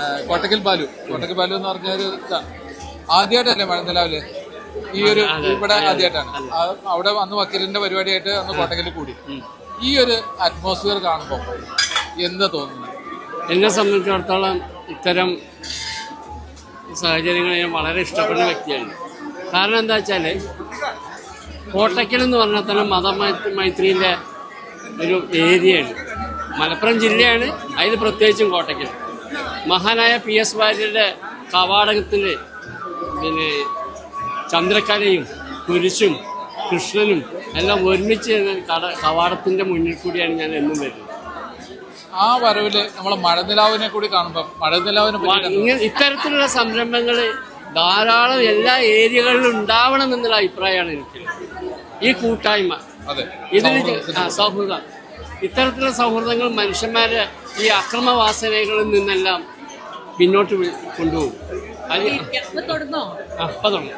കോട്ടക്കൽ പാലു കോട്ടക്കൽ പാലു എന്ന് പറഞ്ഞാൽ ഒരു മഴ ആദ്യമായിട്ടല്ലേ മഴനിലാവിൽ ഈ ഒരു ഇവിടെ ആദ്യമായിട്ടാണ് അവിടെ അന്ന് വക്കീലിന്റെ പരിപാടിയായിട്ട് അന്ന് കോട്ടക്കൽ കൂടി. ഈ ഒരു അറ്റ്മോസ്ഫിയർ കാണുമ്പോൾ എന്താ തോന്നുന്നു? എന്നെ സംബന്ധിച്ചിടത്തോളം ഇത്തരം സാഹചര്യങ്ങൾ ഞാൻ വളരെ ഇഷ്ടപ്പെടുന്ന വ്യക്തിയാണ്. കാരണം എന്താ വെച്ചാൽ കോട്ടയ്ക്കൽ എന്ന് പറഞ്ഞാൽ തന്നെ മത മൈത്രിയിലെ ഒരു ഏരിയയാണ്. മലപ്പുറം ജില്ലയാണ്. അതിൽ പ്രത്യേകിച്ചും കോട്ടയ്ക്കൽ മഹാനായ പി എസ് വാര്യരുടെ കവാടകത്തിൽ പിന്നെ ചന്ദ്രക്കലയും കുരിശും കൃഷ്ണനും എല്ലാം ഒരുമിച്ച് കട കവാടത്തിന്റെ മുന്നിൽ കൂടിയാണ് ഞാൻ എന്നും വരുന്നത്. ആ വരവിൽ നമ്മളെ മഴനിലാവിനെ കൂടി കാണുമ്പോൾ മഴനിലാവിനെ ഇത്തരത്തിലുള്ള സംരംഭങ്ങൾ ധാരാളം എല്ലാ ഏരിയകളിലും ഉണ്ടാവണം എന്നുള്ള അഭിപ്രായമാണ് എനിക്ക് ഈ കൂട്ടായ്മ. അതെ. ഇതിൽ ആ, സൗഹൃദം. ഇത്തരത്തിലുള്ള സൗഹൃദങ്ങൾ മനുഷ്യന്മാരെ ഈ അക്രമവാസനകളിൽ നിന്നെല്ലാം പിന്നോട്ട് കൊണ്ടുപോകും. അത് അപ്പം തുടങ്ങും